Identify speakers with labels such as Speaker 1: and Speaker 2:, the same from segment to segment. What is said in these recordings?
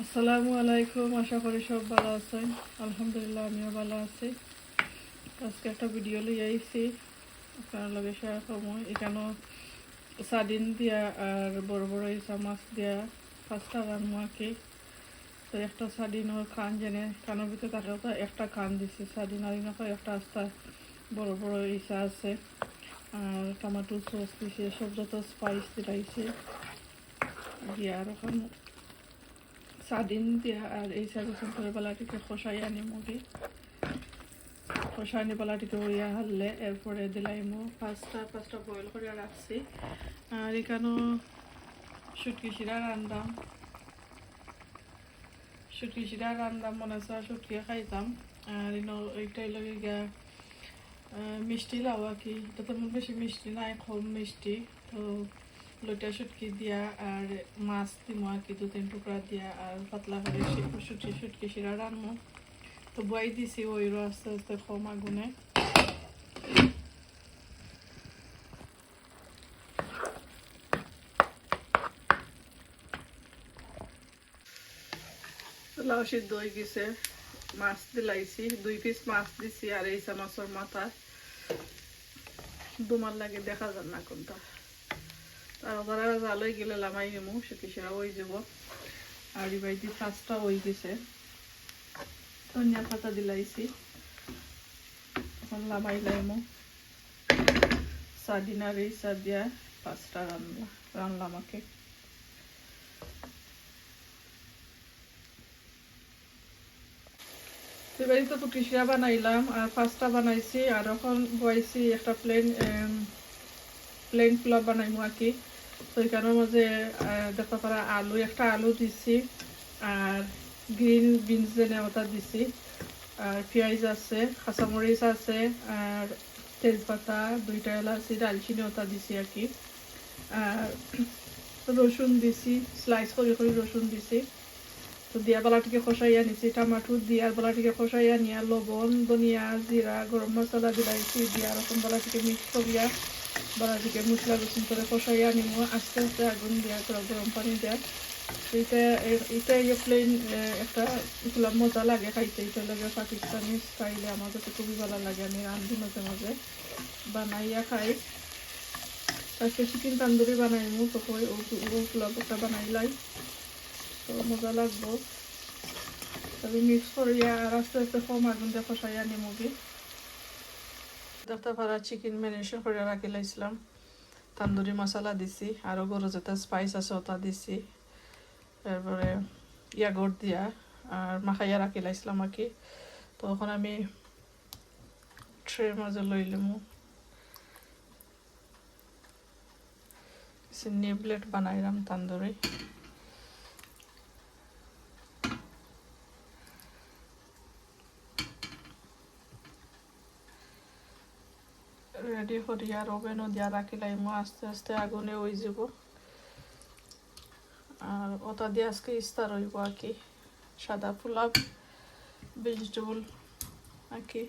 Speaker 1: আসসালামু আলাইকুম, আশা করি সব ভালো আছেন। আলহামদুলিল্লাহ, আমিও ভালো আছি। আজকে একটা ভিডিও লিয়ে আইছি। আপনার লগে শেয়ার করব। এখানেও সাদিন দিয়া আর বড় বড় ইসা মাছ দিয়া পাঁচটা রান্না আর কি তো একটা সাদিনও খান জেনে কানের ভিতরে তো একটা খান দিছি। সাদিন আর একটা আস্তা বড় বড় ইসা আছে। আর টমেটো সস দিছে, সব যত স্পাইস দিলাইছে। দিয়া আর দিয়া আর এই সাইডে করে বেলাটিকে খসাই আনি মুগি। খসাই আনি বেলাটিকে উড়িয়া হারলে এরপরে দিলাই দিলাইমু পাঁচটা পাঁচটা বয়েল করে রাখছি আর এখানেও শুটকি শিরা রান্দাম শুটকি শিরা রান্দাম মনে আছে শুটকি খাইতাম আর এইটাই লগে গিয়া মিষ্টি আর কি এটা তেমন বেশি মিষ্টি নাই, কম মিষ্টি। তো লইটা শুটকি দিয়া আর মাছ দিমো আর কি দু তিন টুকরা দিয়া আর পাতলা করে শুটকি শুটকি শিরা রান্নু তো বয়াই দিছি ওইরও আস্তে আস্তে কম আগুনে। লাউ সিদ্ধ হয়ে গেছে, মাছ দিলাইছি, দুই পিস মাছ দিছি আর এই মাছের মাথা। দুমার লাগে দেখা যান না কোনটা। আর ওরা জালই গেলে লামাই নেমু সেটি সেরা ওই যাব। আর ইবাইটি ফার্স্টটা ওই গেছে। ধনিয়া পাতা দিলাইছি। এখন লামাই লাইমু সাদিনার এই সাদিয়া পাঁচটা রান্না রান্নাম আমাকে। এবারে তো পুটিশিয়া বানাইলাম, আর পাঁচটা বানাইছি। আর এখন বয়াইছি একটা প্লেন প্লেন পোলাও বানাইমু আর কি। তো এখানের মাঝে দেখতে পারা আলু, একটা আলু দিছি, আর গ্রিন বিনস যেনে ওটা দিছি, আর পেঁয়াজ আছে, কাঁচামরিচ আছে, আর তেজপাতা, দুইটা এলাচি, ডালচিনি ওটা দিছি আর কি। আর রসুন দিছি স্লাইস করে করে রসুন দিছি। তো দিয়া বেলাটিকে খসাইয়া নিছি টমাটো দিয়ার বেলাটিকে খসাইয়া নিয়া লবণ, ধনিয়া জিরা গরম মশলা দিলাইছি দিয়া রকম বেলাটিকে মিক্স করিয়া বেলাটিকে মশলা রসুন করে খসাইয়া নিমু আস্তে আস্তে আগুন দিয়া করে গরম পানি দেয়া। তো এটা এ- এটা ইয়ে প্লেন একটা এগুলো মজা লাগে খাইতে। এটা লাগে পাকিস্তানি স্টাইলে আমার কাছে খুবই ভালো লাগে। আমি রান্ধি মাঝে মাঝে। বানাইয়া খাই। আজকে চিকেন তান্দুরি বানাইমু, তো কই, ও পোলাও একটা বানাইলাই। তো মজা লাগবো। তবে মিক্স করিয়া আর আস্তে আস্তে কম আগুন দিয়ে কষাইয়া নিমুগি দেখতে চিকেন ম্যারিনেশন করে রাখি লাইছিলাম তান্দুরি মশলা দিছি আরও গরু যেটা স্পাইস আছে ওটা দিছি। তারপরে ইয়াগর দিয়া, আর মাখাইয়া রাখি লাইছিলাম আর কি তো এখন আমি ট্রের মাঝে লইলামু নিবলেট বানাইলাম তান্দুরি। রেডি করি আর ওভেনও দিয়া রাখিলাই মো আস্তে আস্তে আগুনে ওই যাব আর ওটা দিয়ে আজকে ইস্তার হইব আর কি। সাদা পোলাও ভেজিটেবল আর কি।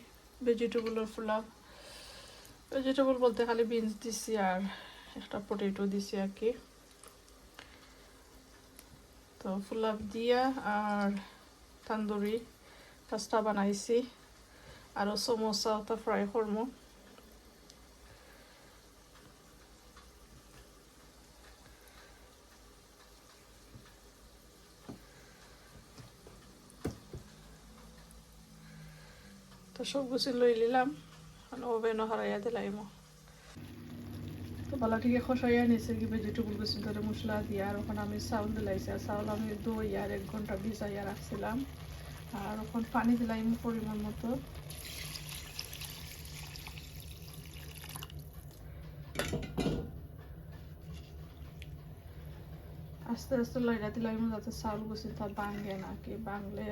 Speaker 1: ভেজিটেবলের পোলাও ভেজিটেবল বলতে খালি বিনস দিছি আর একটা পটেটো দিছি আর কি। তো পোলাও দিয়া আর তান্দুরি পাস্তা বানাইছি। আরও সমোসা ওটা ফ্রাই করব। সব কিছু লই নিলাম ওভেনও হারাইয়া দিলাম তো বালা থেকে খসাইয়া নিছে কি ভেজিটেবল কিছু ধরে মশলা দিয়ে আর ওখানে আমি চাউল দিলাইছি। আর চাউল আমি দই আর এক ঘণ্টা ভিজাইয়া রাখছিলাম আর ওখানে পানি দিলাম পরিমাণ মতো। আস্তে আস্তে লইরা দিলাম যাতে চাউল গুছি তা বাঙ্গে না কি? বাংলে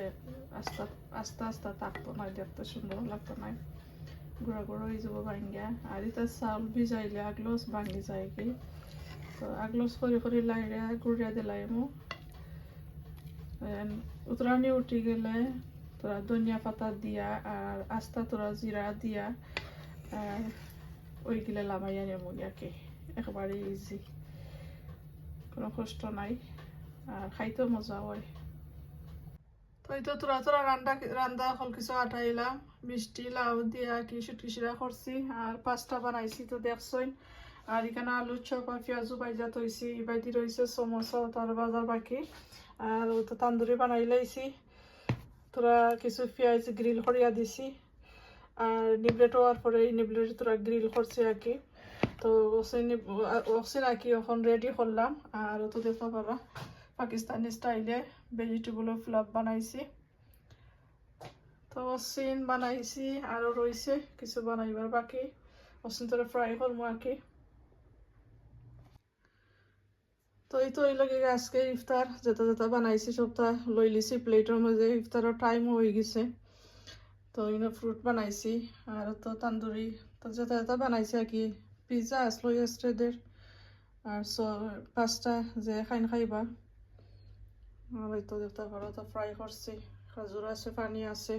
Speaker 1: আস্তে আস্তে আস্তে থাকতো না দেখতে সুন্দর লাগতো না। গুঁড়া, গুঁড়ো হয়ে যাব বাঙ্গা আর এটা চাউল ভিজাইলে আগলোস ভাঙ্গি যায় কি? তো আগলোস করে করে লাইরা গুড়িয়া দিলাইমু উতরানি উঠি গেলে তোরা ধনিয়া পাতা দিয়া আর আস্তা তোরা জিরা দিয়া ওইগুলো লামাইয়া নেব ইয়াকে একেবারে ইজি কোনো কষ্ট নাই, আর খাইতেও মজা হয়। তো এই তো তোরা তোরা রান্না রান্না হল কিছু আটাইলাম, মিষ্টি, লাউ দিয়া কি সুটকিসিরা করছি, আর পাস্তা বানাইছি তো দেখছই আর এখানে আলু চপ পেঁয়াজু বাইজা তৈছি বাইদি রয়েছে সমোসা, তার বাজার বাকি। আর ও তো তান্দুরি বানাই লাইছি। তোরা কিছু পেঁয়াজ গ্রিল করিয়া দিছি। আর নিবলেট হওয়ার পরে এই নিবলেট তোরা গ্রিল করছে আর কি। তো ওসিন আর কি, এখন রেডি করলাম। আর তো দেখতে পারা পাকিস্তানি স্টাইলে ভেজিটেবল ফ্লাপ বানাইছি। তো অসিন বানাইছি আরও রয়েছে কিছু বানাইবার বাকি। অসিন তোরা ফ্রাই করব আর কি। তো এই তো এই লগে আজকে ইফতার, যেটা যেটা বানাইছি সবটা লই লিছি। প্লেটের মধ্যে ইফতারের টাইম হয়ে গেছে। তো ইনো ফ্রুট বানাইছি। আর তো তান্দুরি, তো যেটা যেটা বানাইছি আর কি পিৎজা আসলো ইয়েস্টারডের আর সো পাঁচটা যে খাইন খাইবা। এই তো দেখতে পারো তো ফ্রাই করছি খাজুর আছে, পানি আছে।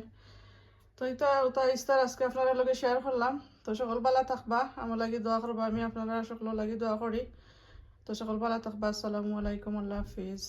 Speaker 1: তো এটা ওটা ইস্তার আজকে আপনারা লগে শেয়ার করলাম তো সকল বালা থাকবা আমার লাগি দোয়া করবা আমি আপনারা সকলের লাগি দোয়া করি তো সকল ভালো থাকবা, আসসালামু আলাইকুম, আল্লাহ হাফিজ।